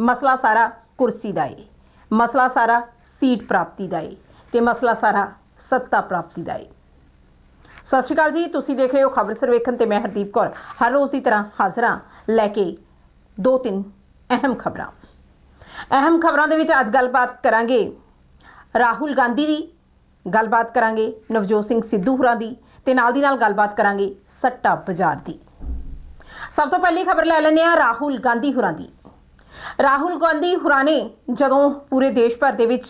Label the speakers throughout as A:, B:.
A: ਮਸਲਾ ਸਾਰਾ ਕੁਰਸੀ ਦਾ ਏ। ਮਸਲਾ ਸਾਰਾ ਸੀਟ ਪ੍ਰਾਪਤੀ ਦਾ ਏ ਤੇ ਮਸਲਾ ਸਾਰਾ ਸੱਤਾ ਪ੍ਰਾਪਤੀ ਦਾ ਏ। ਸਤਿ ਸ਼੍ਰੀ ਅਕਾਲ ਜੀ, ਤੁਸੀਂ ਦੇਖ ਰਹੇ ਹੋ ਖਬਰ ਸਰਵੇਖਣ ਤੇ ਮੈਂ ਹਰਦੀਪ ਕੌਰ। ਹਰ ਰੋਜ਼ ਦੀ ਤਰ੍ਹਾਂ ਹਾਜ਼ਰ ਹਾਂ ਲੈ ਕੇ ਦੋ ਤਿੰਨ ਅਹਿਮ ਖਬਰਾਂ। ਅਹਿਮ ਖਬਰਾਂ ਦੇ ਵਿੱਚ ਅੱਜ ਗੱਲਬਾਤ ਕਰਾਂਗੇ ਰਾਹੁਲ ਗਾਂਧੀ ਦੀ, ਗੱਲਬਾਤ ਕਰਾਂਗੇ ਨਵਜੋਤ ਸਿੰਘ ਸਿੱਧੂ ਹੁਰਾਂ ਦੀ ਤੇ ਨਾਲ ਦੀ ਨਾਲ ਗੱਲਬਾਤ ਕਰਾਂਗੇ ਸੱਟਾ ਬਾਜ਼ਾਰ ਦੀ। ਸਭ ਤੋਂ ਪਹਿਲੀ ਖਬਰ ਲੈ ਲੈਂਦੇ ਆ ਰਾਹੁਲ ਗਾਂਧੀ ਹੁਰਾਂ ਦੀ। ਰਾਹੁਲ ਗਾਂਧੀ ਹੁਰਾਂ ਨੇ ਜਦੋਂ ਪੂਰੇ ਦੇਸ਼ ਭਰ ਦੇ ਵਿੱਚ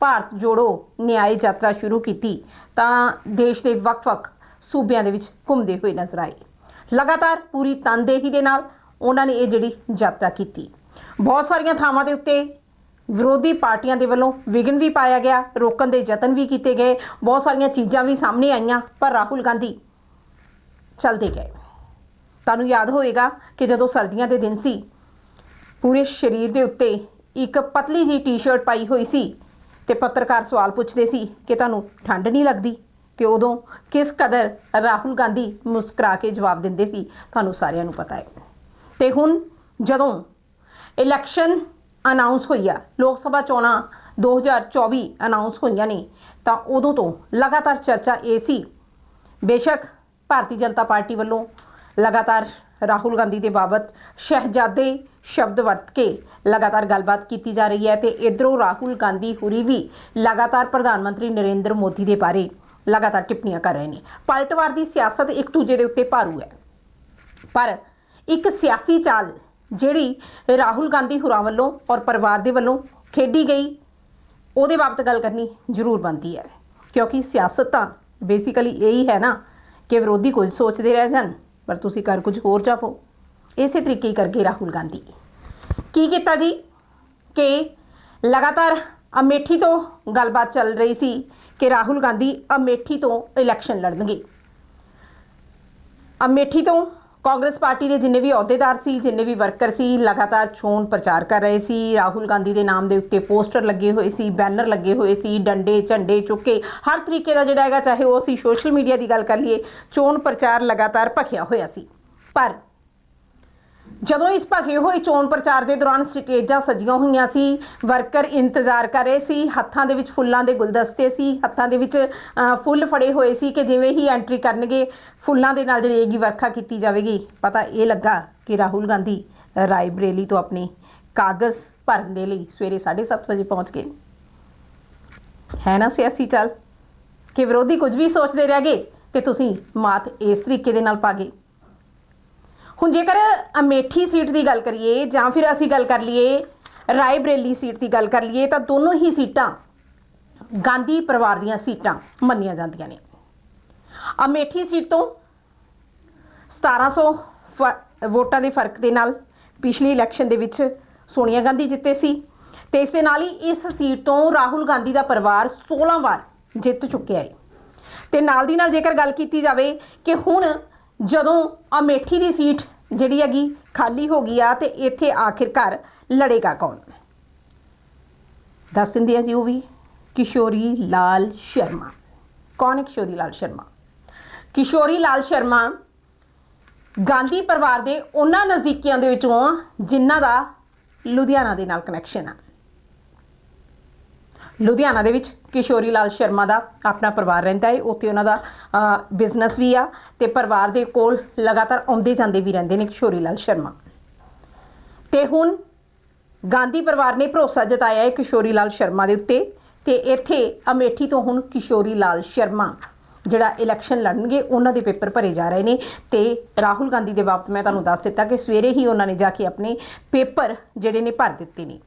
A: ਭਾਰਤ ਜੋੜੋ ਨਿਆਏ ਯਾਤਰਾ ਸ਼ੁਰੂ ਕੀਤੀ, ਤਾਂ ਦੇਸ਼ ਦੇ ਵੱਖ-ਵੱਖ ਸੂਬਿਆਂ ਦੇ ਵਿੱਚ ਘੁੰਮਦੇ ਹੋਏ ਨਜ਼ਰ ਆਏ। ਲਗਾਤਾਰ ਪੂਰੀ ਤਨਦੇਹੀ ਦੇ ਨਾਲ ਉਹਨਾਂ ਨੇ ਇਹ ਜਿਹੜੀ ਯਾਤਰਾ ਕੀਤੀ। ਬਹੁਤ ਸਾਰੀਆਂ ਥਾਵਾਂ ਦੇ ਉੱਤੇ ਵਿਰੋਧੀ ਪਾਰਟੀਆਂ ਦੇ ਵੱਲੋਂ ਵਿਘਨ ਵੀ ਪਾਇਆ ਗਿਆ, ਰੋਕਣ ਦੇ ਯਤਨ ਵੀ ਕੀਤੇ ਗਏ, ਬਹੁਤ ਸਾਰੀਆਂ ਚੀਜ਼ਾਂ ਵੀ ਸਾਹਮਣੇ ਆਈਆਂ, ਪਰ ਰਾਹੁਲ ਗਾਂਧੀ ਚਲਦੇ ਗਏ। ਤੁਹਾਨੂੰ ਯਾਦ ਹੋਵੇਗਾ ਕਿ ਜਦੋਂ ਸਰਦੀਆਂ ਦੇ ਦਿਨ ਸੀ ਪੂਰੇ ਸਰੀਰ ਦੇ ਉੱਤੇ ਇੱਕ ਪਤਲੀ ਜੀ ਟੀ-ਸ਼ਰਟ ਪਾਈ ਹੋਈ ਸੀ ਤੇ ਪੱਤਰਕਾਰ ਸਵਾਲ ਪੁੱਛਦੇ ਸੀ ਕਿ ਤੁਹਾਨੂੰ ਠੰਡ ਨਹੀਂ ਲੱਗਦੀ? ਤੇ ਉਦੋਂ ਕਿਸ ਕਦਰ ਰਾਹੁਲ ਗਾਂਧੀ ਮੁਸਕਰਾ ਕੇ ਜਵਾਬ ਦਿੰਦੇ ਸੀ? ਤੁਹਾਨੂੰ ਸਾਰਿਆਂ ਨੂੰ ਪਤਾ ਹੈ। ਤੇ ਹੁਣ ਜਦੋਂ ਇਲੈਕਸ਼ਨ ਅਨਾਉਂਸ ਹੋਈ ਆ, ਲੋਕ ਸਭਾ ਚੋਣਾਂ 2024 ਅਨਾਉਂਸ ਹੋਈਆਂ ਨੇ, ਤਾਂ ਉਦੋਂ ਤੋਂ ਲਗਾਤਾਰ ਚਰਚਾ ਇਹ ਸੀ। ਬੇਸ਼ੱਕ ਭਾਰਤੀ ਜਨਤਾ ਪਾਰਟੀ ਵੱਲੋਂ ਲਗਾਤਾਰ ਰਾਹੁਲ ਗਾਂਧੀ ਦੇ ਬਾਬਤ ਸ਼ਹਿਜ਼ਾਦੇ ਸ਼ਬਦ ਵਰਤ ਕੇ ਲਗਾਤਾਰ ਗੱਲਬਾਤ ਕੀਤੀ ਜਾ ਰਹੀ ਹੈ ਤੇ ਇਧਰੋਂ ਰਾਹੁਲ ਗਾਂਧੀ ਹੁਰੀ ਵੀ ਲਗਾਤਾਰ ਪ੍ਰਧਾਨ ਮੰਤਰੀ ਨਰਿੰਦਰ ਮੋਦੀ ਦੇ ਬਾਰੇ ਲਗਾਤਾਰ ਟਿੱਪਣੀਆਂ ਕਰ ਰਹੇ ਨੇ। ਪਲਟਵਾਰ ਦੀ ਸਿਆਸਤ ਇੱਕ ਦੂਜੇ ਦੇ ਉੱਤੇ ਭਾਰੂ ਹੈ। ਪਰ ਇੱਕ ਸਿਆਸੀ ਚਾਲ ਜਿਹੜੀ ਰਾਹੁਲ ਗਾਂਧੀ ਹੁਰਾਂ ਵੱਲੋਂ ਔਰ ਪਰਿਵਾਰ ਦੇ ਵੱਲੋਂ ਖੇਡੀ ਗਈ, ਉਹਦੇ ਬਾਬਤ ਗੱਲ ਕਰਨੀ ਜ਼ਰੂਰ ਬਣਦੀ ਹੈ। ਕਿਉਂਕਿ ਸਿਆਸਤ ਤਾਂ ਬੇਸਿਕਲੀ ਇਹੀ ਹੈ ਨਾ ਕਿ ਵਿਰੋਧੀ ਕੁਝ ਸੋਚਦੇ ਰਹਿ ਜਾਣ। ਪਰ ਤੁਸੀਂ ਕਰ ਕੁਝ ਹੋਰ ਜਾਵੋ। ਇਸੇ ਤਰੀਕੇ ਹੀ ਕਰਕੇ ਰਾਹੁਲ ਗਾਂਧੀ। ਕੀ ਕੀਤਾ ਜੀ? ਕਿ ਲਗਾਤਾਰ ਅਮੇਠੀ ਤੋਂ ਗੱਲਬਾਤ ਚੱਲ ਰਹੀ ਸੀ ਕਿ ਰਾਹੁਲ ਗਾਂਧੀ ਅਮੇਠੀ ਤੋਂ ਇਲੈਕਸ਼ਨ ਲੜਨਗੇ। ਅਮੇਠੀ ਤੋਂ ਕਾਂਗਰਸ ਪਾਰਟੀ ਦੇ ਜਿੰਨੇ ਵੀ ਅਹੁਦੇਦਾਰ ਸੀ, ਜਿੰਨੇ ਵੀ ਵਰਕਰ ਸੀ, ਲਗਾਤਾਰ ਚੋਣ ਪ੍ਰਚਾਰ ਕਰ ਰਹੇ ਸੀ। ਰਾਹੁਲ ਗਾਂਧੀ ਦੇ ਨਾਮ ਦੇ ਉੱਤੇ ਪੋਸਟਰ ਲੱਗੇ ਹੋਏ ਸੀ, ਬੈਨਰ ਲੱਗੇ ਹੋਏ ਸੀ, ਡੰਡੇ, ਝੰਡੇ ਚੁੱਕੇ। ਹਰ ਤਰੀਕੇ ਦਾ ਜਿਹੜਾ ਹੈਗਾ, ਚਾਹੇ ਉਹ ਅਸੀਂ ਸੋਸ਼ਲ ਮੀਡੀਆ ਦੀ ਗੱਲ ਕਰ ਲਈਏ, ਚੋਣ ਪ੍ਰਚਾਰ ਲਗਾਤਾਰ ਭਖਿਆ ਹੋਇਆ ਸੀ। ਪਰ ਜਦੋਂ ਇਸ ਭਗੇ ਹੋਏ ਚੋਣ ਪ੍ਰਚਾਰ ਦੇ ਦੌਰਾਨ ਸਟੇਜਾਂ ਸਜੀਆਂ ਹੋਈਆਂ ਸੀ, ਵਰਕਰ ਇੰਤਜ਼ਾਰ ਕਰ ਰਹੇ ਸੀ, ਹੱਥਾਂ ਦੇ ਵਿੱਚ ਫੁੱਲਾਂ ਦੇ ਗੁਲਦਸਤੇ ਸੀ, ਹੱਥਾਂ ਦੇ ਵਿੱਚ ਫੁੱਲ ਫੜੇ ਹੋਏ ਸੀ ਕਿ ਜਿਵੇਂ ਹੀ ਐਂਟਰੀ ਕਰਨਗੇ, ਫੁੱਲਾਂ ਦੇ ਨਾਲ ਜਿਹੜੀ ਹੈਗੀ ਵਰਖਾ ਕੀਤੀ ਜਾਵੇਗੀ। ਪਤਾ ਇਹ ਲੱਗਾ ਕਿ ਰਾਹੁਲ ਗਾਂਧੀ ਰਾਏ ਤੋਂ ਆਪਣੇ ਕਾਗਜ਼ ਭਰਨ ਦੇ ਲਈ ਸਵੇਰੇ 7:30 ਵਜੇ ਪਹੁੰਚ ਗਏ। ਹੈ ਨਾ ਸਿਆਸੀ ਚੱਲ? ਕਿ ਵਿਰੋਧੀ ਕੁਝ ਵੀ ਸੋਚਦੇ ਰਹਿ ਗਏ ਤੇ ਤੁਸੀਂ ਮਾਤ ਇਸ ਤਰੀਕੇ ਦੇ ਨਾਲ ਪਾਗੇ ਹੁਣ ਜੇਕਰ ਅਮੇਠੀ ਸੀਟ ਦੀ ਗੱਲ ਕਰੀਏ ਜਾਂ ਫਿਰ ਅਸੀਂ ਗੱਲ ਕਰ ਲਈਏ ਰਾਏਬਰੇਲੀ ਸੀਟ ਦੀ ਗੱਲ ਕਰ ਲਈਏ ਤਾਂ ਦੋਨੋਂ ਹੀ ਸੀਟਾਂ ਗਾਂਧੀ ਪਰਿਵਾਰ ਦੀਆਂ ਸੀਟਾਂ ਮੰਨੀਆਂ ਜਾਂਦੀਆਂ ਨੇ। ਅਮੇਠੀ ਸੀਟ ਤੋਂ 1700 ਫ- ਵੋਟਾਂ ਦੇ ਫ਼ਰਕ ਦੇ ਨਾਲ ਪਿਛਲੀ ਇਲੈਕਸ਼ਨ ਦੇ ਵਿੱਚ ਸੋਨੀਆ ਗਾਂਧੀ ਜਿੱਤੇ ਸੀ ਤੇ ਇਸ ਦੇ ਨਾਲ ਹੀ ਇਸ ਸੀਟ ਤੋਂ ਰਾਹੁਲ ਗਾਂਧੀ ਦਾ ਪਰਿਵਾਰ 16 ਵਾਰ ਜਿੱਤ ਚੁੱਕਿਆ ਹੈ। ਤੇ ਨਾਲ ਦੀ ਨਾਲ ਜੇਕਰ ਗੱਲ ਕੀਤੀ ਜਾਵੇ ਕਿ ਹੁਣ ਜਦੋਂ ਅਮੇਠੀ ਦੀ ਸੀਟ ਜਿਹੜੀ ਹੈਗੀ ਖਾਲੀ ਹੋ ਗਈ ਆ ਤੇ ਇੱਥੇ ਆਖਿਰਕਾਰ ਲੜੇਗਾ ਕੌਣ? ਦੱਸ ਦਿੰਦੇ ਆ ਜੀ ਉਹ ਵੀ, ਕਿਸ਼ੋਰੀ ਲਾਲ ਸ਼ਰਮਾ। ਕੌਣ ਹੈ ਕਿਸ਼ੋਰੀ ਲਾਲ ਸ਼ਰਮਾ? ਕਿਸ਼ੋਰੀ ਲਾਲ ਸ਼ਰਮਾ ਗਾਂਧੀ ਪਰਿਵਾਰ ਦੇ ਉਹਨਾਂ ਨਜ਼ਦੀਕੀਆਂ ਦੇ ਵਿੱਚੋਂ ਆ, ਜਿਨ੍ਹਾਂ ਦਾ ਲੁਧਿਆਣਾ ਦੇ ਨਾਲ ਕਨੈਕਸ਼ਨ ਆ। ਲੁਧਿਆਣਾ ਦੇ ਵਿੱਚ ਕਿਸ਼ੋਰੀ ਲਾਲ ਸ਼ਰਮਾ ਦਾ ਆਪਣਾ ਪਰਿਵਾਰ ਰਹਿੰਦਾ ਹੈ ਉੱਥੇ ਉਹਨਾਂ ਦਾ ਬਿਜ਼ਨਸ ਵੀ ਆ ਤੇ ਪਰਿਵਾਰ ਦੇ ਕੋਲ ਲਗਾਤਾਰ ਆਉਂਦੇ ਜਾਂਦੇ ਵੀ ਰਹਿੰਦੇ ਨੇ ਕਿਸ਼ੋਰੀ ਲਾਲ ਸ਼ਰਮਾ। ਤੇ ਹੁਣ ਗਾਂਧੀ ਪਰਿਵਾਰ ਨੇ ਭਰੋਸਾ ਜਤਾਇਆ ਹੈ ਕਿਸ਼ੋਰੀ ਲਾਲ ਸ਼ਰਮਾ ਦੇ ਉੱਤੇ ਤੇ ਇੱਥੇ ਅਮੇਠੀ ਤੋਂ ਹੁਣ ਕਿਸ਼ੋਰੀ ਲਾਲ ਸ਼ਰਮਾ ਜਿਹੜਾ ਇਲੈਕਸ਼ਨ ਲੜਨਗੇ, ਉਹਨਾਂ ਦੇ ਪੇਪਰ ਭਰੇ ਜਾ ਰਹੇ ਨੇ। ਤੇ ਰਾਹੁਲ ਗਾਂਧੀ ਦੇ ਬਾਬਤ ਮੈਂ ਤੁਹਾਨੂੰ ਦੱਸ ਦਿੱਤਾ ਕਿ ਸਵੇਰੇ ਹੀ ਉਹਨਾਂ ਨੇ ਜਾ ਕੇ ਆਪਣੇ ਪੇਪਰ ਜਿਹੜੇ ਨੇ ਭਰ ਦਿੱਤੇ ਨੇ।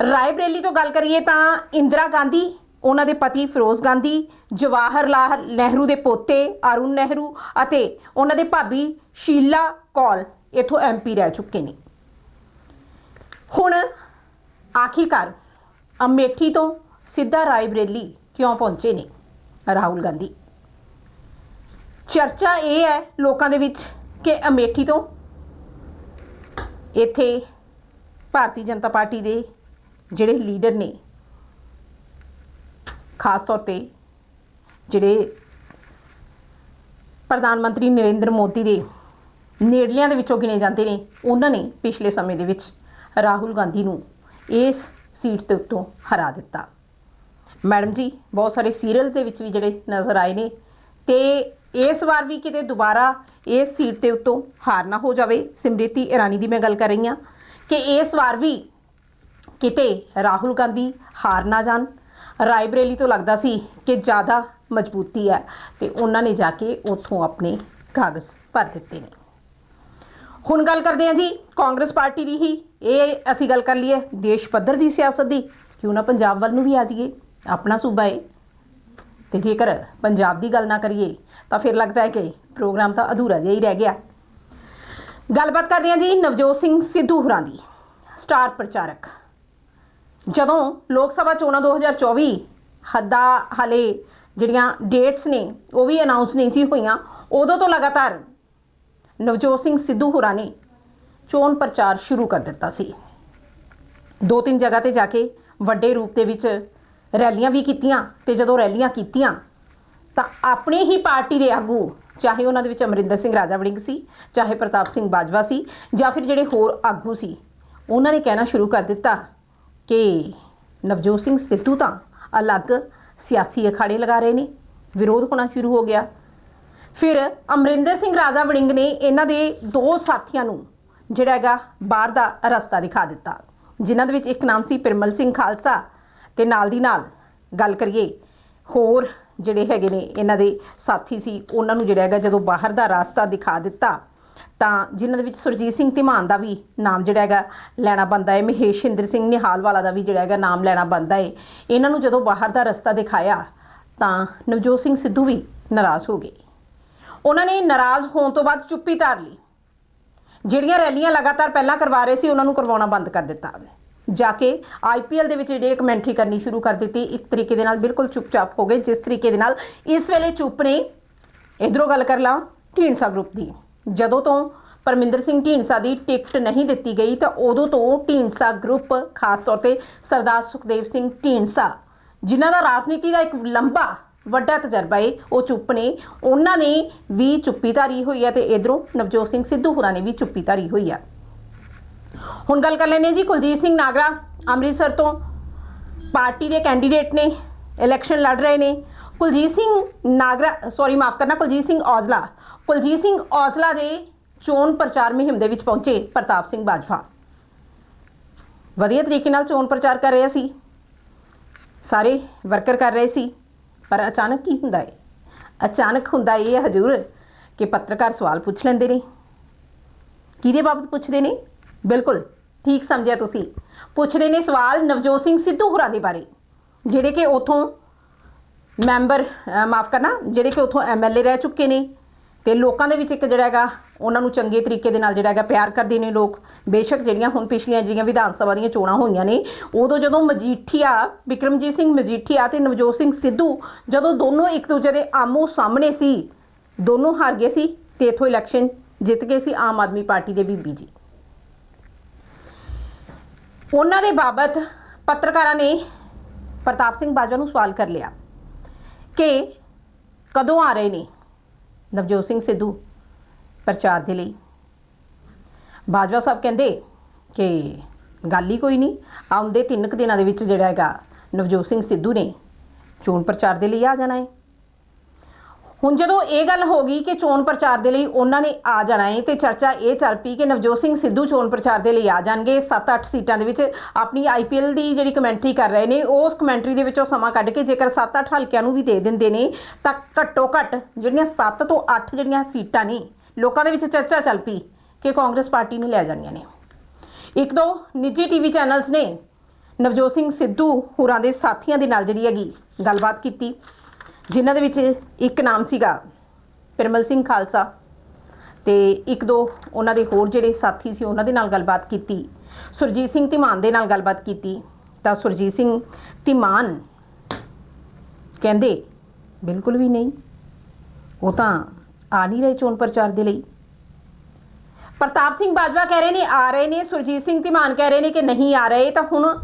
A: ਰਾਏ ਬਰੇਲੀ ਤੋਂ ਗੱਲ ਕਰੀਏ ਤਾਂ ਇੰਦਰਾ ਗਾਂਧੀ, ਉਹਨਾਂ ਦੇ ਪਤੀ ਫਿਰੋਜ਼ ਗਾਂਧੀ, ਜਵਾਹਰ ਲਾਲ ਨਹਿਰੂ ਦੇ ਪੋਤੇ ਅਰੁਣ ਨਹਿਰੂ ਅਤੇ ਉਹਨਾਂ ਦੇ ਭਾਬੀ ਸ਼ੀਲਾ ਕੌਲ ਇਥੋਂ ਐਮਪੀ ਰਹਿ ਚੁੱਕੇ ਨੇ। ਹੁਣ ਆਖਿਰਕਾਰ ਅਮੇਠੀ ਤੋਂ ਸਿੱਧਾ ਰਾਏਬਰੇਲੀ ਕਿਉਂ ਪਹੁੰਚੇ ਨੇ ਰਾਹੁਲ ਗਾਂਧੀ? ਚਰਚਾ ਇਹ ਹੈ ਲੋਕਾਂ ਦੇ ਵਿੱਚ ਕਿ ਅਮੇਠੀ ਤੋਂ ਇੱਥੇ ਭਾਰਤੀ ਜਨਤਾ ਪਾਰਟੀ ਦੇ ਜਿਹੜੇ ਲੀਡਰ ਨੇ, ਖਾਸ ਤੌਰ ਤੇ ਜਿਹੜੇ ਪ੍ਰਧਾਨ ਮੰਤਰੀ ਨਰਿੰਦਰ ਮੋਦੀ ਦੇ ਨੇੜਲਿਆਂ ਦੇ ਵਿੱਚੋਂ ਗਿਣੇ ਜਾਂਦੇ ਨੇ, ਉਹਨਾਂ ਨੇ ਪਿਛਲੇ ਸਮੇਂ ਦੇ ਵਿੱਚ ਰਾਹੁਲ ਗਾਂਧੀ ਨੂੰ ਇਸ ਸੀਟ ਤੇ ਉੱਤੋਂ ਹਰਾ ਦਿੱਤਾ। ਮੈਡਮ ਜੀ, ਬਹੁਤ ਸਾਰੇ ਸੀਰੀਅਲ ਦੇ ਵਿੱਚ ਵੀ ਜਿਹੜੇ ਨਜ਼ਰ ਆਏ ਨੇ ਤੇ ਇਸ ਵਾਰ ਵੀ ਕਿਤੇ ਦੁਬਾਰਾ ਇਸ ਸੀਟ ਤੇ ਉੱਤੋਂ ਹਾਰ ਨਾ ਹੋ ਜਾਵੇ। ਸਿਮ੍ਰਿਤੀ ਇਰਾਨੀ ਦੀ ਮੈਂ ਗੱਲ ਕਰ ਰਹੀ ਹਾਂ ਕਿ ਇਸ ਵਾਰ ਵੀ ਕਿਤੇ ਰਾਹੁਲ ਗਾਂਧੀ ਹਾਰ ਨਾ ਜਾਣ। ਰਾਏਬਰੇਲੀ ਤੋਂ ਲੱਗਦਾ ਸੀ ਕਿ ਜ਼ਿਆਦਾ ਮਜ਼ਬੂਤੀ ਹੈ ਤੇ ਉਹਨਾਂ ਨੇ ਜਾ ਕੇ ਉੱਥੋਂ ਆਪਣੇ ਕਾਗਜ਼ ਭਰ ਦਿੱਤੇ ਨੇ। ਹੁਣ ਗੱਲ ਕਰਦੇ ਹਾਂ ਜੀ ਕਾਂਗਰਸ ਪਾਰਟੀ ਦੀ ਹੀ। ਇਹ ਅਸੀਂ ਗੱਲ ਕਰ ਲਈਏ ਦੇਸ਼ ਪੱਧਰ ਦੀ ਸਿਆਸਤ ਦੀ। ਕਿਉਂ ਨਾ ਪੰਜਾਬ ਵੱਲ ਨੂੰ ਵੀ ਆ ਜਾਈਏ। ਆਪਣਾ ਸੂਬਾ ਹੈ ਤੇ ਜੇਕਰ ਪੰਜਾਬ ਦੀ ਗੱਲ ਨਾ ਕਰੀਏ ਤਾਂ ਫਿਰ ਲੱਗਦਾ ਹੈ ਕਿ ਪ੍ਰੋਗਰਾਮ ਤਾਂ ਅਧੂਰਾ ਜਿਹਾ ਹੀ ਰਹਿ ਗਿਆ। ਗੱਲਬਾਤ ਕਰਦੇ ਹਾਂ ਜੀ ਨਵਜੋਤ ਸਿੰਘ ਸਿੱਧੂ ਹੁਰਾਂ ਦੀ। ਸਟਾਰ ਪ੍ਰਚਾਰਕ ਜਦੋਂ ਲੋਕ ਸਭਾ ਚੋਣਾਂ 2024 ਹੱਦਾ ਹਲੇ ਜਿਹੜੀਆਂ ਡੇਟਸ ਨੇ, ਉਹ ਵੀ ਅਨਾਉਂਸ ਨਹੀਂ ਸੀ ਹੋਈਆਂ, ਉਦੋਂ ਤੋਂ ਲਗਾਤਾਰ ਨਵਜੋਤ ਸਿੰਘ ਸਿੱਧੂ ਹੋਰਾਂ ਨੇ ਚੋਣ ਪ੍ਰਚਾਰ ਸ਼ੁਰੂ ਕਰ ਦਿੱਤਾ ਸੀ। ਦੋ ਤਿੰਨ ਜਗ੍ਹਾ ਤੇ ਜਾ ਕੇ ਵੱਡੇ ਰੂਪ ਦੇ ਵਿੱਚ ਰੈਲੀਆਂ ਵੀ ਕੀਤੀਆਂ ਤੇ ਜਦੋਂ ਰੈਲੀਆਂ ਕੀਤੀਆਂ, ਤਾਂ ਆਪਣੀ ਹੀ ਪਾਰਟੀ ਦੇ ਆਗੂ, ਚਾਹੇ ਉਹਨਾਂ ਦੇ ਵਿੱਚ ਅਮਰਿੰਦਰ ਸਿੰਘ ਰਾਜਾ ਵੜਿੰਗ ਸੀ, ਚਾਹੇ ਪ੍ਰਤਾਪ ਸਿੰਘ ਬਾਜਵਾ ਸੀ, ਜਾਂ ਫਿਰ ਜਿਹੜੇ ਹੋਰ ਆਗੂ ਸੀ, ਉਹਨਾਂ ਨੇ ਕਹਿਣਾ ਸ਼ੁਰੂ ਕਰ ਦਿੱਤਾ ਕਿ ਨਵਜੋਤ ਸਿੰਘ ਸਿੱਧੂ ਤਾਂ ਅਲੱਗ ਸਿਆਸੀ ਅਖਾੜੇ ਲਗਾ ਰਹੇ ਨੇ, ਵਿਰੋਧ ਹੋਣਾ ਸ਼ੁਰੂ ਹੋ ਗਿਆ। ਫਿਰ ਅਮਰਿੰਦਰ ਸਿੰਘ ਰਾਜਾ ਵੜਿੰਗ ਨੇ ਇਹਨਾਂ ਦੇ ਦੋ ਸਾਥੀਆਂ ਨੂੰ ਜਿਹੜਾ ਹੈਗਾ ਬਾਹਰ ਦਾ ਰਸਤਾ ਦਿਖਾ ਦਿੱਤਾ, ਜਿਨ੍ਹਾਂ ਦੇ ਵਿੱਚ ਇੱਕ ਨਾਮ ਸੀ ਪਰਮਲ ਸਿੰਘ ਖਾਲਸਾ ਤੇ ਨਾਲ ਦੀ ਨਾਲ ਗੱਲ ਕਰੀਏ ਹੋਰ ਜਿਹੜੇ ਹੈਗੇ ਨੇ ਇਹਨਾਂ ਦੇ ਸਾਥੀ ਸੀ, ਉਹਨਾਂ ਨੂੰ ਜਿਹੜਾ ਹੈਗਾ ਜਦੋਂ ਬਾਹਰ ਦਾ ਰਸਤਾ ਦਿਖਾ ਦਿੱਤਾ ਤਾਂ ਜਿਨ੍ਹਾਂ ਦੇ ਵਿੱਚ ਸੁਰਜੀਤ ਸਿੰਘ ਧੀਮਾਨ ਦਾ ਵੀ ਨਾਮ ਜਿਹੜਾ ਹੈਗਾ ਲੈਣਾ ਬੰਦਾ ਹੈ ਮਹੇਸ਼ਿੰਦਰ ਸਿੰਘ ਨਿਹਾਲ ਵਾਲਾ ਦਾ ਵੀ ਜਿਹੜਾ ਹੈਗਾ ਨਾਮ ਲੈਣਾ ਬੰਦਾ ਹੈ ਇਹਨਾਂ ਨੂੰ ਜਦੋਂ ਬਾਹਰ ਦਾ ਰਸਤਾ ਦਿਖਾਇਆ ਤਾਂ ਨਵਜੋਤ ਸਿੰਘ ਸਿੱਧੂ ਵੀ ਨਾਰਾਜ਼ ਹੋ ਗਏ। ਉਹਨਾਂ ਨੇ ਨਾਰਾਜ਼ ਹੋਣ ਤੋਂ ਬਾਅਦ ਚੁੱਪੀ ਧਾਰ ਲਈ। ਜਿਹੜੀਆਂ ਰੈਲੀਆਂ ਲਗਾਤਾਰ ਪਹਿਲਾਂ ਕਰਵਾ ਰਹੇ ਸੀ, ਉਹਨਾਂ ਨੂੰ ਕਰਵਾਉਣਾ ਬੰਦ ਕਰ ਦਿੱਤਾ ਜਾ ਕੇ ਆਈਪੀਐਲ ਦੇ ਵਿੱਚ ਜਿਹੜੀ ਕਮੈਂਟਰੀ ਕਰਨੀ ਸ਼ੁਰੂ ਕਰ ਦਿੱਤੀ, ਇੱਕ ਤਰੀਕੇ ਦੇ ਨਾਲ ਬਿਲਕੁਲ ਚੁੱਪਚਾਪ ਹੋ ਗਏ, ਜਿਸ ਤਰੀਕੇ ਦੇ ਨਾਲ ਇਸ ਵੇਲੇ ਚੁੱਪ ਨੇ। ਇਧਰੋਂ ਗੱਲ ਕਰ ਲਾਂ, ਢੀਂਡਸਾ ਗਰੁੱਪ ਦੀ। ਜਦੋਂ ਤੋਂ ਪਰਮਿੰਦਰ ਸਿੰਘ ਢੀਂਡਸਾ ਦੀ ਟਿਕਟ ਨਹੀਂ ਦਿੱਤੀ ਗਈ ਤਾਂ ਉਦੋਂ ਤੋਂ ਢੀਂਡਸਾ ਗਰੁੱਪ, ਖਾਸ ਤੌਰ ਤੇ ਸਰਦਾਰ ਸੁਖਦੇਵ ਸਿੰਘ ਢੀਂਡਸਾ, ਜਿਨ੍ਹਾਂ ਦਾ ਰਾਜਨੀਤੀ ਦਾ ਇੱਕ ਲੰਬਾ, ਵੱਡਾ ਤਜਰਬਾ ਹੈ ਉਹ ਚੁੱਪ ਨੇ। ਉਹਨਾਂ ਨੇ ਵੀ ਚੁੱਪੀ ਧਾਰੀ ਹੋਈ ਹੈ ਤੇ ਇਧਰੋਂ ਨਵਜੋਤ ਸਿੰਘ ਸਿੱਧੂ ਹੋਰਾਂ ਨੇ ਵੀ ਚੁੱਪੀ ਧਾਰੀ ਹੋਈ ਹੈ ਹੁਣ ਗੱਲ ਕਰ ਲੈਂਦੇ ਹਾਂ ਜੀ, ਕੁਲਜੀਤ ਸਿੰਘ ਨਾਗਰਾ ਅੰਮ੍ਰਿਤਸਰ ਤੋਂ ਪਾਰਟੀ ਦੇ ਕੈਂਡੀਡੇਟ ਨੇ, ਇਲੈਕਸ਼ਨ ਲੜ ਰਹੇ ਨੇ। ਕੁਲਜੀਤ ਸਿੰਘ ਨਾਗਰਾ, ਸੌਰੀ, ਮਾਫ ਕਰਨਾ, ਕੁਲਜੀਤ ਸਿੰਘ ਔਜਲਾ ਕੁਲਜੀਤ ਸਿੰਘ ਔਜਲਾ ਦੇ ਚੋਣ ਪ੍ਰਚਾਰ ਮੁਹਿੰਮ ਦੇ ਵਿੱਚ ਪਹੁੰਚੇ ਪ੍ਰਤਾਪ ਸਿੰਘ ਬਾਜਵਾ। ਵਧੀਆ ਤਰੀਕੇ ਨਾਲ ਚੋਣ ਪ੍ਰਚਾਰ ਕਰ ਰਿਹਾ ਸੀ। ਸਾਰੇ ਵਰਕਰ ਕਰ ਰਹੇ ਸੀ, ਪਰ ਅਚਾਨਕ ਕੀ ਹੁੰਦਾ ਹੈ ਅਚਾਨਕ ਹੁੰਦਾ ਇਹ ਹੈ ਹਜੂਰ ਕਿ ਪੱਤਰਕਾਰ ਸਵਾਲ ਪੁੱਛ ਲੈਂਦੇ ਨੇ। ਕਿਹਦੇ ਬਾਬਤ ਪੁੱਛਦੇ ਨੇ? ਬਿਲਕੁਲ, ਠੀਕ ਸਮਝਿਆ ਤੁਸੀਂ। ਪੁੱਛਦੇ ਨੇ ਸਵਾਲ ਨਵਜੋਤ ਸਿੰਘ ਸਿੱਧੂ ਹੁਰਾਂ ਦੇ ਬਾਰੇ, ਜਿਹੜੇ ਕਿ ਉਥੋਂ ਮੈਂਬਰ ਮਾਫ ਕਰਨਾ, ਜਿਹੜੇ ਕਿ ਉਥੋਂ ਐਮਐਲਏ ਰਹਿ ਚੁੱਕੇ ਨੇ। ਤੇ ਲੋਕਾਂ ਦੇ ਵਿੱਚ ਇੱਕ ਜਿਹੜਾ ਹੈਗਾ, ਉਹਨਾਂ ਨੂੰ ਚੰਗੇ ਤਰੀਕੇ ਦੇ ਨਾਲ ਜਿਹੜਾ ਹੈਗਾ ਪਿਆਰ ਕਰਦੇ ਨੇ ਲੋਕ। ਬੇਸ਼ੱਕ ਜਿਹੜੀਆਂ ਹੁਣ ਪਿਛਲੀਆਂ ਜਿਹੜੀਆਂ ਵਿਧਾਨ ਸਭਾ ਦੀਆਂ ਚੋਣਾਂ ਹੋਈਆਂ ਨੇ, ਉਦੋਂ ਜਦੋਂ ਮਜੀਠੀਆ, ਵਿਕਰਮਜੀਤ ਸਿੰਘ ਮਜੀਠੀਆ ਤੇ ਨਵਜੋਤ ਸਿੰਘ ਸਿੱਧੂ, ਜਦੋਂ ਦੋਨੋਂ ਇੱਕ ਦੂਜੇ ਦੇ ਆਮੋ ਸਾਹਮਣੇ ਸੀ, ਦੋਨੋਂ ਹਾਰ ਗਏ ਸੀ ਤੇ ਇਥੋਂ ਇਲੈਕਸ਼ਨ ਜਿੱਤ ਗਏ ਸੀ ਆਮ ਆਦਮੀ ਪਾਰਟੀ ਦੇ ਬੀਬੀ ਜੀ। ਉਹਨਾਂ ਦੇ ਬਾਬਤ ਪੱਤਰਕਾਰਾਂ ਨੇ ਪ੍ਰਤਾਪ ਸਿੰਘ ਬਾਜਵਾ ਨੂੰ ਸਵਾਲ ਕਰ ਲਿਆ ਕਿ ਕਦੋਂ ਆ ਰਹੇ ਨੇ? ਨਵਜੋਤ ਸਿੰਘ ਸਿੱਧੂ ਪ੍ਰਚਾਰ ਦੇ ਲਈ। ਬਾਜਵਾ ਸਾਹਿਬ ਕਹਿੰਦੇ ਕਿ ਗੱਲ ਹੀ ਕੋਈ ਨਹੀਂ, ਆਉਂਦੇ ਤਿੰਨ ਕੁ ਦਿਨਾਂ ਦੇ ਵਿੱਚ ਜਿਹੜਾ ਹੈਗਾ ਨਵਜੋਤ ਸਿੰਘ ਸਿੱਧੂ ਨੇ ਚੋਣ ਪ੍ਰਚਾਰ ਦੇ ਲਈ ਆ ਜਾਣਾ ਹੈ। ਹੁਣ ਜਦੋਂ ਇਹ ਗੱਲ ਹੋ ਗਈ ਕਿ ਚੋਣ ਪ੍ਰਚਾਰ ਦੇ ਲਈ ਉਹਨਾਂ ਨੇ ਆ ਜਾਣਾ ਹੈ ਤੇ ਚਰਚਾ ਇਹ ਚੱਲ ਪਈ ਕਿ ਨਵਜੋਤ ਸਿੰਘ ਸਿੱਧੂ ਚੋਣ ਪ੍ਰਚਾਰ ਦੇ ਲਈ ਆ ਜਾਣਗੇ। 7-8 ਸੀਟਾਂ ਦੇ ਵਿੱਚ ਆਪਣੀ ਆਈਪੀਐਲ ਦੀ ਜਿਹੜੀ ਕਮੈਂਟਰੀ ਕਰ ਰਹੇ ਨੇ, ਉਸ ਕਮੈਂਟਰੀ ਦੇ ਵਿੱਚੋਂ ਸਮਾਂ ਕੱਢ ਕੇ ਜੇਕਰ 7-8 ਹਲਕਿਆਂ ਨੂੰ ਵੀ ਦੇ ਦਿੰਦੇ ਨੇ, ਤਾਂ ਘੱਟੋ ਘੱਟ ਜਿਹੜੀਆਂ 7 ਤੋਂ 8 ਜਿਹੜੀਆਂ ਸੀਟਾਂ ਨੇ, ਲੋਕਾਂ ਦੇ ਵਿੱਚ ਚਰਚਾ ਚੱਲ ਪਈ ਕਿ ਕਾਂਗਰਸ ਪਾਰਟੀ ਨੂੰ ਲੈ ਜਾਣੀਆਂ ਨੇ। ਇੱਕ ਦੋ ਨਿੱਜੀ ਟੀਵੀ ਚੈਨਲਸ ਨੇ, ਨਵਜੋਤ ਸਿੰਘ ਸਿੱਧੂ ਹੋਰਾਂ ਦੇ ਸਾਥੀਆਂ ਦੇ ਨਾਲ ਜਿਹੜੀ ਹੈਗੀ ਗੱਲਬਾਤ ਕੀਤੀ। ਜਿਨ੍ਹਾਂ ਦੇ ਵਿੱਚ ਇੱਕ ਨਾਮ ਸੀਗਾ ਪਰਮਲ ਸਿੰਘ ਖਾਲਸਾ ਤੇ ਇੱਕ ਦੋ ਉਹਨਾਂ ਦੇ ਹੋਰ ਜਿਹੜੇ ਸਾਥੀ ਸੀ ਉਹਨਾਂ ਦੇ ਨਾਲ ਗੱਲਬਾਤ ਕੀਤੀ। ਸੁਰਜੀਤ ਸਿੰਘ ਧੀਮਾਨ ਦੇ ਨਾਲ ਗੱਲਬਾਤ ਕੀਤੀ। ਤਾਂ ਸੁਰਜੀਤ ਸਿੰਘ ਧੀਮਾਨ ਕਹਿੰਦੇ, ਬਿਲਕੁਲ ਵੀ ਨਹੀਂ। ਉਹ ਤਾਂ ਆ ਨਹੀਂ ਰਹੇ ਚੋਣ ਪ੍ਰਚਾਰ ਦੇ ਲਈ। ਪ੍ਰਤਾਪ ਸਿੰਘ ਬਾਜਵਾ ਕਹਿ ਰਹੇ ਨੇ, ਆ ਰਹੇ ਨੇ। ਸੁਰਜੀਤ ਸਿੰਘ ਧੀਮਾਨ ਕਹਿ ਰਹੇ ਨੇ ਕਿ ਨਹੀਂ ਆ ਰਹੇ ਤਾਂ ਹੁਣ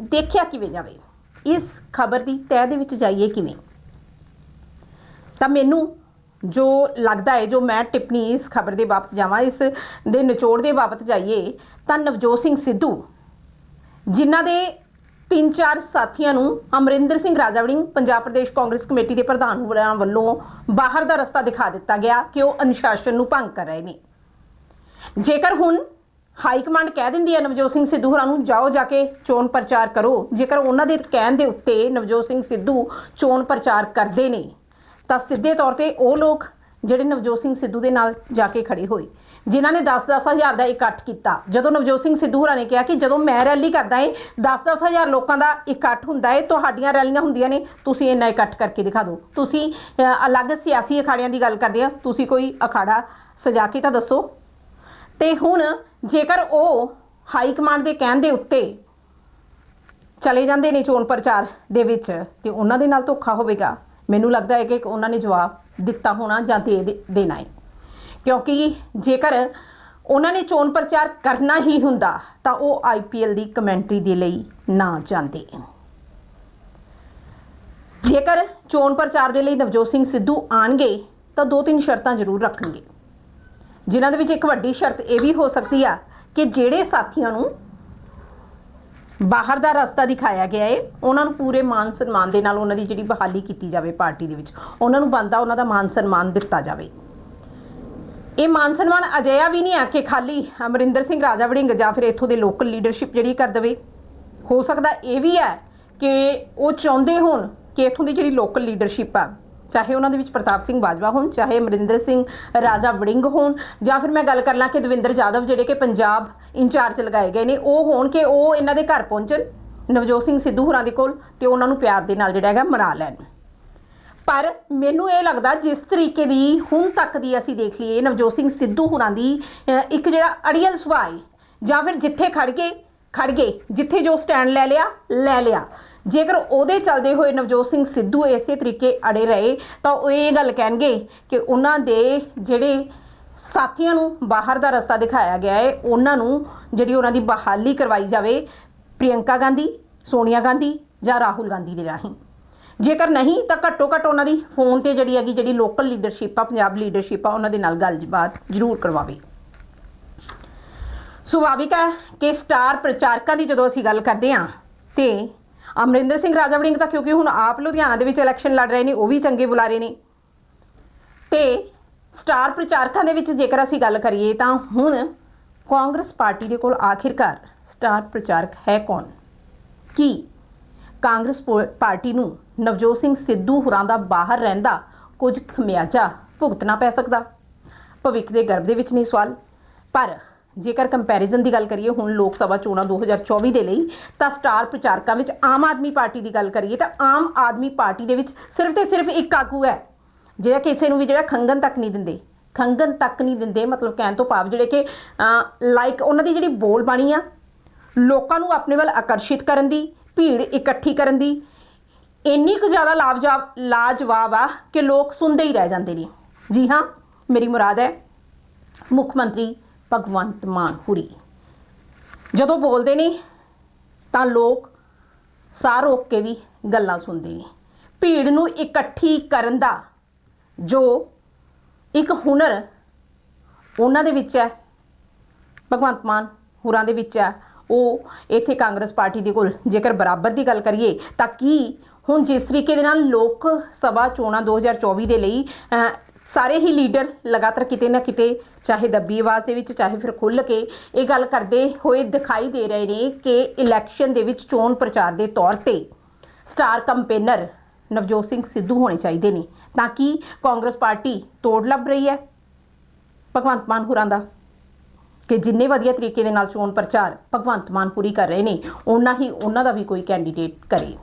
A: ਦੇਖਿਆ ਕਿਵੇਂ ਜਾਵੇ। ਇਸ ਖਬਰ ਦੀ ਤਹਿ ਦੇ ਵਿੱਚ ਜਾਈਏ ਕਿਵੇਂ? ਤਾਂ ਮੈਨੂੰ ਜੋ ਲੱਗਦਾ ਹੈ, ਜੋ ਮੈਂ ਟਿੱਪਣੀ ਇਸ ਖਬਰ ਦੇ ਬਾਬਤ ਜਾਵਾਂ, ਇਸ ਦੇ ਨਿਚੋੜ ਦੇ ਬਾਬਤ ਜਾਈਏ, ਤਾਂ ਨਵਜੋਤ ਸਿੰਘ ਸਿੱਧੂ, ਜਿਨ੍ਹਾਂ ਦੇ ਤਿੰਨ ਚਾਰ ਸਾਥੀਆਂ ਨੂੰ ਅਮਰਿੰਦਰ ਸਿੰਘ ਰਾਜਾਵੜਿੰਗ ਪੰਜਾਬ ਪ੍ਰਦੇਸ਼ ਕਾਂਗਰਸ ਕਮੇਟੀ ਦੇ ਪ੍ਰਧਾਨ ਹੋਰਾਂ ਵੱਲੋਂ ਬਾਹਰ ਦਾ ਰਸਤਾ ਦਿਖਾ ਦਿੱਤਾ ਗਿਆ ਕਿ ਉਹ ਅਨੁਸ਼ਾਸਨ ਨੂੰ ਭੰਗ ਕਰ ਰਹੇ ਨੇ। ਜੇਕਰ ਹੁਣ ਹਾਈ ਕਮਾਂਡ ਕਹਿ ਦਿੰਦੀ ਹੈ ਨਵਜੋਤ ਸਿੰਘ ਸਿੱਧੂ ਹੋਰਾਂ ਨੂੰ, ਜਾਓ ਜਾ ਕੇ ਚੋਣ ਪ੍ਰਚਾਰ ਕਰੋ। ਜੇਕਰ ਉਹਨਾਂ ਦੇ ਕਹਿਣ ਦੇ ਉੱਤੇ ਨਵਜੋਤ ਸਿੰਘ ਸਿੱਧੂ ਚੋਣ ਪ੍ਰਚਾਰ ਕਰਦੇ ਨੇ ਤਾਂ ਸਿੱਧੇ ਤੌਰ ਤੇ ਉਹ ਲੋਕ ਜਿਹੜੇ ਨਵਜੋਤ ਸਿੰਘ ਸਿੱਧੂ ਦੇ ਨਾਲ ਜਾ ਕੇ ਖੜੇ ਹੋਏ। ਜਿਨ੍ਹਾਂ ਨੇ 10-10 ਹਜ਼ਾਰ ਦਾ ਇਕੱਠ ਕੀਤਾ। ਜਦੋਂ ਨਵਜੋਤ ਸਿੰਘ ਸਿੱਧੂ ਹੋਰਾਂ ਨੇ ਕਿਹਾ ਕਿ ਜਦੋਂ ਮੈਂ ਰੈਲੀ ਕਰਦਾ ਏ 10-10 ਹਜ਼ਾਰ ਲੋਕਾਂ ਦਾ ਇਕੱਠ ਹੁੰਦਾ ਏ, ਤੁਹਾਡੀਆਂ ਰੈਲੀਆਂ ਹੁੰਦੀਆਂ ਨੇ, ਤੁਸੀਂ ਇੰਨਾ ਇਕੱਠ ਕਰਕੇ ਦਿਖਾ ਦਿਓ। ਤੁਸੀਂ ਅਲੱਗ ਸਿਆਸੀ ਅਖਾੜਿਆਂ ਦੀ ਗੱਲ ਕਰਦੇ ਆ, ਤੁਸੀਂ ਕੋਈ ਅਖਾੜਾ ਸਜਾ ਕੇ ਤਾਂ ਦੱਸੋ। ਤੇ ਹੁਣ ਜੇਕਰ ਉਹ ਹਾਈ ਕਮਾਂਡ ਦੇ ਕਹਿਣ ਦੇ ਉੱਤੇ ਚਲੇ ਜਾਂਦੇ ਨੇ ਚੋਣ ਪ੍ਰਚਾਰ ਦੇ ਵਿੱਚ, ਤੇ ਉਹਨਾਂ ਦੇ ਨਾਲ ਧੋਖਾ ਹੋਵੇਗਾ। ਮੈਨੂੰ ਲੱਗਦਾ ਹੈ ਕਿ ਉਹਨਾਂ ਨੇ ਜਵਾਬ ਦਿੱਤਾ ਹੋਣਾ ਜਾਂ ਦੇ ਦੇਣਾ ਹੈ। ਕਿਉਂਕਿ ਜੇਕਰ ਉਹਨਾਂ ਨੇ ਚੋਣ ਪ੍ਰਚਾਰ ਕਰਨਾ ਹੀ ਹੁੰਦਾ, ਤਾਂ ਉਹ ਆਈਪੀਐਲ ਦੀ ਕਮੈਂਟਰੀ ਦੇ ਲਈ ਨਾ ਜਾਂਦੇ। ਜੇਕਰ ਚੋਣ ਪ੍ਰਚਾਰ ਦੇ ਲਈ ਨਵਜੋਤ ਸਿੰਘ ਸਿੱਧੂ ਆਣਗੇ, ਤਾਂ ਦੋ ਤਿੰਨ ਸ਼ਰਤਾਂ ਜ਼ਰੂਰ ਰੱਖਣਗੇ। ਜਿਨ੍ਹਾਂ ਦੇ ਵਿੱਚ ਇੱਕ ਵੱਡੀ ਸ਼ਰਤ ਇਹ ਵੀ ਹੋ ਸਕਦੀ ਆ ਕਿ ਜਿਹੜੇ ਸਾਥੀਆਂ ਨੂੰ ਬਾਹਰ ਦਾ ਰਸਤਾ ਦਿਖਾਇਆ ਗਿਆ ਹੈ ਉਹਨਾਂ ਨੂੰ ਪੂਰੇ ਮਾਨ ਸਨਮਾਨ ਦੇ ਨਾਲ ਉਹਨਾਂ ਦੀ ਜਿਹੜੀ ਬਹਾਲੀ ਕੀਤੀ ਜਾਵੇ ਪਾਰਟੀ ਦੇ ਵਿੱਚ, ਉਹਨਾਂ ਨੂੰ ਬੰਦਾ ਉਹਨਾਂ ਦਾ ਮਾਨ ਸਨਮਾਨ ਦਿੱਤਾ ਜਾਵੇ। ਇਹ ਮਾਨ ਸਨਮਾਨ ਅਜਿਹਾ ਵੀ ਨਹੀਂ ਆ ਕਿ ਖਾਲੀ ਅਮਰਿੰਦਰ ਸਿੰਘ ਰਾਜਾ ਵੜਿੰਗ ਜਾਂ ਫਿਰ ਇੱਥੋਂ ਦੇ ਲੋਕਲ ਲੀਡਰਸ਼ਿਪ ਜਿਹੜੀ ਕਰ ਦੇਵੇ। ਹੋ ਸਕਦਾ ਇਹ ਵੀ ਹੈ ਕਿ ਉਹ ਚਾਹੁੰਦੇ ਹੋਣ ਕਿ ਇੱਥੋਂ ਦੀ ਜਿਹੜੀ ਲੋਕਲ ਲੀਡਰਸ਼ਿਪ ਆ ਚਾਹੇ ਉਹਨਾਂ ਦੇ ਵਿੱਚ ਪ੍ਰਤਾਪ ਸਿੰਘ ਬਾਜਵਾ ਹੋਣ, ਚਾਹੇ ਅਮਰਿੰਦਰ ਸਿੰਘ ਰਾਜਾ ਵੜਿੰਗ ਹੋਣ, ਜਾਂ ਫਿਰ ਮੈਂ ਗੱਲ ਕਰ ਲਾਂ ਕਿ ਦਵਿੰਦਰ ਜਾਦਵ ਜਿਹੜੇ ਕਿ ਪੰਜਾਬ ਇੰਚਾਰਜ ਲਗਾਏ ਗਏ ਨੇ, ਉਹ ਹੋਣ ਕਿ ਉਹ ਇਹਨਾਂ ਦੇ ਘਰ ਪਹੁੰਚਣ, ਨਵਜੋਤ ਸਿੰਘ ਸਿੱਧੂ ਹੋਰਾਂ ਦੇ ਕੋਲ ਤੇ ਉਹਨਾਂ ਨੂੰ ਪਿਆਰ ਦੇ ਨਾਲ ਜਿਹੜਾ ਹੈਗਾ ਮਨਾ ਲੈਣ। ਪਰ ਮੈਨੂੰ ਇਹ ਲੱਗਦਾ ਜਿਸ ਤਰੀਕੇ ਦੀ ਹੁਣ ਤੱਕ ਦੀ ਅਸੀਂ ਦੇਖ ਲਈਏ, ਨਵਜੋਤ ਸਿੰਘ ਸਿੱਧੂ ਹੋਰਾਂ ਦੀ ਇੱਕ ਜਿਹੜਾ ਅੜੀਅਲ ਸੁਭਾਅ ਹੈ ਜਾਂ ਫਿਰ ਜਿੱਥੇ ਖੜ ਗਏ ਖੜ ਗਏ, ਜਿੱਥੇ ਜੋ ਸਟੈਂਡ ਲੈ ਲਿਆ ਲੈ ਲਿਆ। ਜੇਕਰ ਉਹਦੇ ਚੱਲਦੇ ਹੋਏ ਨਵਜੋਤ ਸਿੰਘ ਸਿੱਧੂ ਇਸੇ ਤਰੀਕੇ ਅੜੇ ਰਹੇ, ਤਾਂ ਉਹ ਇਹ ਗੱਲ ਕਹਿਣਗੇ ਕਿ ਉਹਨਾਂ ਦੇ ਜਿਹੜੇ ਸਾਥੀਆਂ ਨੂੰ ਬਾਹਰ ਦਾ ਰਸਤਾ ਦਿਖਾਇਆ ਗਿਆ ਹੈ, ਉਹਨਾਂ ਨੂੰ ਜਿਹੜੀ ਉਹਨਾਂ ਦੀ ਬਹਾਲੀ ਕਰਵਾਈ ਜਾਵੇ, ਪ੍ਰਿਯੰਕਾ ਗਾਂਧੀ, ਸੋਨੀਆ ਗਾਂਧੀ ਜਾਂ ਰਾਹੁਲ ਗਾਂਧੀ ਦੇ ਰਾਹੀਂ। ਜੇਕਰ ਨਹੀਂ, ਤਾਂ ਘੱਟੋ ਘੱਟ ਉਹਨਾਂ ਦੀ ਫੋਨ ਤੇ ਜਿਹੜੀ ਹੈਗੀ, ਜਿਹੜੀ ਲੋਕਲ ਲੀਡਰਸ਼ਿਪ ਆ, ਪੰਜਾਬ ਲੀਡਰਸ਼ਿਪ ਆ, ਉਹਨਾਂ ਦੇ ਨਾਲ ਗੱਲਬਾਤ ਜ਼ਰੂਰ ਕਰਵਾਵੇ। ਸੁਭਾਵਿਕ ਹੈ ਕਿ ਸਟਾਰ ਪ੍ਰਚਾਰਕਾਂ ਦੀ ਜਦੋਂ ਅਸੀਂ ਗੱਲ ਕਰਦੇ ਹਾਂ, ਤੇ ਅਮਰਿੰਦਰ ਸਿੰਘ ਰਾਜਾ ਵੜਿੰਗ ਤਾਂ ਕਿਉਂਕਿ ਹੁਣ ਆਪ ਲੁਧਿਆਣਾ ਦੇ ਵਿੱਚ ਇਲੈਕਸ਼ਨ ਲੜ ਰਹੇ ਨੇ, ਉਹ ਵੀ ਚੰਗੇ ਬੁਲਾਰੇ ਨੇ। ਤੇ ਸਟਾਰ ਪ੍ਰਚਾਰਕਾਂ ਦੇ ਵਿੱਚ ਜੇਕਰ ਅਸੀਂ ਗੱਲ ਕਰੀਏ ਤਾਂ ਹੁਣ ਕਾਂਗਰਸ ਪਾਰਟੀ ਦੇ ਕੋਲ ਆਖਿਰਕਾਰ ਸਟਾਰ ਪ੍ਰਚਾਰਕ ਹੈ ਕੌਣ? ਕੀ ਕਾਂਗਰਸ ਪੋ- ਪਾਰਟੀ ਨੂੰ ਨਵਜੋਤ ਸਿੰਘ ਸਿੱਧੂ ਹੁਰਾਂ ਦਾ ਬਾਹਰ ਰਹਿੰਦਾ ਕੁਝ ਖਮਿਆਜਾ ਭੁਗਤਣਾ ਪੈ ਸਕਦਾ? ਭਵਿੱਖ ਦੇ ਗਰਭ ਦੇ ਵਿੱਚ ਨਹੀਂ ਸਵਾਲ। ਪਰ ਜੇਕਰ ਕੰਪੈਰੀਜ਼ਨ ਦੀ ਗੱਲ ਕਰੀਏ, ਹੁਣ ਲੋਕ ਸਭਾ ਚੋਣਾਂ 2024 ਦੇ ਲਈ, ਤਾਂ ਸਟਾਰ ਪ੍ਰਚਾਰਕਾਂ ਵਿੱਚ ਆਮ ਆਦਮੀ ਪਾਰਟੀ ਦੀ ਗੱਲ ਕਰੀਏ, ਤਾਂ ਆਮ ਆਦਮੀ ਪਾਰਟੀ ਦੇ ਵਿੱਚ ਸਿਰਫ ਤੇ ਸਿਰਫ ਇੱਕ ਆਗੂ ਹੈ, ਜਿਹੜਾ ਕਿਸੇ ਨੂੰ ਵੀ ਜਿਹੜਾ ਖੰਗਨ ਤੱਕ ਨਹੀਂ ਦਿੰਦੇ। ਖੰਗਨ ਤੱਕ ਨਹੀਂ ਦਿੰਦੇ, ਮਤਲਬ ਕਹਿਣ ਤੋਂ ਭਾਵ ਜਿਹੜੇ ਕਿ ਲਾਈਕ ਉਹਨਾਂ ਦੀ ਜਿਹੜੀ ਬੋਲ ਬਾਣੀ ਆ, ਲੋਕਾਂ ਨੂੰ ਆਪਣੇ ਵੱਲ ਆਕਰਸ਼ਿਤ ਕਰਨ ਦੀ, ਭੀੜ ਇਕੱਠੀ ਕਰਨ ਦੀ, ਇੰਨੀ ਕੁ ਜ਼ਿਆਦਾ ਲਾਜਵਾਬ ਲਾਜਵਾਬ ਆ ਕਿ ਲੋਕ ਸੁਣਦੇ ਹੀ ਰਹਿ ਜਾਂਦੇ ਨੇ। ਜੀ ਹਾਂ, ਮੇਰੀ ਮੁਰਾਦ ਹੈ, ਮੁੱਖ ਮੰਤਰੀ ਭਗਵੰਤ ਮਾਨ ਹੁਰੀ। ਜਦੋਂ ਬੋਲਦੇ ਨੇ, ਤਾਂ ਲੋਕ ਸਾਹ ਰੋਕ ਕੇ ਵੀ ਗੱਲਾਂ ਸੁਣਦੇ ਨੇ। ਭੀੜ ਨੂੰ ਇਕੱਠੀ ਕਰਨ ਦਾ ਜੋ ਇੱਕ ਹੁਨਰ ਉਹਨਾਂ ਦੇ ਵਿੱਚ ਹੈ, ਭਗਵੰਤ ਮਾਨ ਹੁਰਾਂ ਦੇ ਵਿੱਚ ਹੈ, ਉਹ ਇੱਥੇ ਕਾਂਗਰਸ ਪਾਰਟੀ ਦੇ ਕੋਲ ਜੇਕਰ ਬਰਾਬਰ ਦੀ ਗੱਲ ਕਰੀਏ, ਤਾਂ ਕੀ ਹੁਣ ਜਿਸ ਤਰੀਕੇ ਦੇ ਨਾਲ ਲੋਕ ਸਭਾ ਚੋਣਾਂ 2024 ਦੇ ਲਈ ਸਾਰੇ ਹੀ ਲੀਡਰ ਲਗਾਤਾਰ ਕਿਤੇ ਨਾ ਕਿਤੇ, ਚਾਹੇ ਦੱਬੀ ਆਵਾਜ਼ ਦੇ ਵਿੱਚ, ਚਾਹੇ ਫਿਰ ਖੁੱਲ੍ਹ ਕੇ ਇਹ ਗੱਲ ਕਰਦੇ ਹੋਏ ਦਿਖਾਈ ਦੇ ਰਹੇ ਨੇ ਕਿ ਇਲੈਕਸ਼ਨ ਦੇ ਵਿੱਚ ਚੋਣ ਪ੍ਰਚਾਰ ਦੇ ਤੌਰ ਤੇ ਸਟਾਰ ਕੰਪੇਨਰ ਨਵਜੋਤ ਸਿੰਘ ਸਿੱਧੂ ਹੋਣੇ ਚਾਹੀਦੇ ਨੇ। ਤਾਂ ਕਿ ਕਾਂਗਰਸ ਪਾਰਟੀ ਤੋੜ ਲੱਭ ਰਹੀ ਹੈ। ਭਗਵੰਤ ਮਾਨ ਹੋਰਾਂ ਦਾ ਕਿ ਜਿੰਨੇ ਵਧੀਆ ਤਰੀਕੇ ਦੇ ਨਾਲ ਚੋਣ ਪ੍ਰਚਾਰ ਭਗਵੰਤ ਮਾਨ ਪੂਰੀ ਕਰ ਰਹੇ ਨੇ ਉਹਨਾਂ ਹੀ ਉਹਨਾਂ ਦਾ ਵੀ ਕੋਈ ਕੈਂਡੀਡੇਟ ਕਰੇ।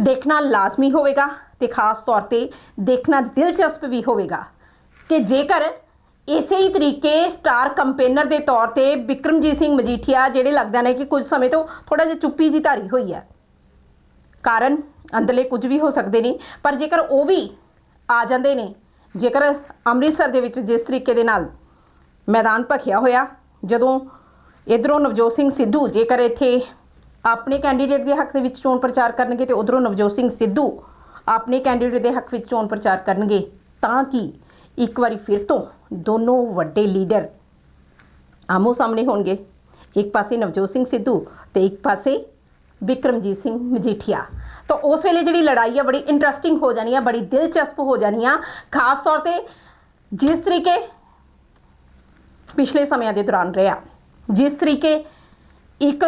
A: ਦੇਖਣਾ ਲਾਜ਼ਮੀ ਹੋਵੇਗਾ। ਤੇ ਖਾਸ ਤੌਰ ਤੇ ਦੇਖਣਾ ਦਿਲਚਸਪ ਵੀ ਹੋਵੇਗਾ ਕਿ ਜੇਕਰ ਇਸੇ ਹੀ ਤਰੀਕੇ ਸਟਾਰ ਕੰਪੇਨਰ ਦੇ ਤੌਰ ਤੇ ਵਿਕਰਮਜੀਤ ਸਿੰਘ ਮਜੀਠੀਆ ਜਿਹੜੇ ਲੱਗਦਾ ਨੇ ਕਿ ਕੁਝ ਸਮੇਂ ਤੋਂ ਥੋੜਾ ਜਿਹਾ ਚੁੱਪੀ ਜੀ ਧਾਰੀ ਹੋਈ ਹੈ। ਕਾਰਨ ਅੰਦਰਲੇ ਕੁਝ ਵੀ ਹੋ ਸਕਦੇ ਨੇ, ਪਰ ਜੇਕਰ ਉਹ ਵੀ ਆ ਜਾਂਦੇ ਨੇ, ਜੇਕਰ ਅੰਮ੍ਰਿਤਸਰ ਦੇ ਵਿੱਚ ਜਿਸ ਤਰੀਕੇ ਦੇ ਨਾਲ ਮੈਦਾਨ ਭਖਿਆ ਹੋਇਆ, ਜਦੋਂ ਇਧਰੋਂ ਨਵਜੋਤ ਸਿੰਘ ਸਿੱਧੂ ਜੇਕਰ ਇੱਥੇ ਆਪਣੇ ਕੈਂਡੀਡੇਟ ਦੇ ਹੱਕ ਦੇ ਵਿੱਚ ਚੋਣ ਪ੍ਰਚਾਰ ਕਰਨਗੇ ਤੇ ਉਧਰੋਂ ਨਵਜੋਤ ਸਿੰਘ ਸਿੱਧੂ ਆਪਣੇ ਕੈਂਡੀਡੇਟ ਦੇ ਹੱਕ ਵਿੱਚ ਚੋਣ ਪ੍ਰਚਾਰ ਕਰਨਗੇ, ਤਾਂ ਕਿ ਇੱਕ ਵਾਰੀ ਫਿਰ ਤੋਂ ਦੋਨੋਂ ਵੱਡੇ ਲੀਡਰ ਆਮੋ ਸਾਹਮਣੇ ਹੋਣਗੇ। ਇੱਕ ਪਾਸੇ ਨਵਜੋਤ ਸਿੰਘ ਸਿੱਧੂ ਤੇ ਇੱਕ ਪਾਸੇ ਵਿਕਰਮਜੀਤ ਸਿੰਘ ਮਜੀਠੀਆ। ਤਾਂ ਉਸ ਵੇਲੇ ਜਿਹੜੀ ਲੜਾਈ ਆ, ਬੜੀ ਇੰਟਰਸਟਿੰਗ ਹੋ ਜਾਣੀ ਆ, ਬੜੀ ਦਿਲਚਸਪ ਹੋ ਜਾਣੀ ਆ। ਖਾਸ ਤੌਰ ਤੇ ਜਿਸ ਤਰੀਕੇ ਪਿਛਲੇ ਸਮਿਆਂ ਦੇ ਦੌਰਾਨ ਰਿਹਾ, ਜਿਸ ਤਰੀਕੇ ਇੱਕ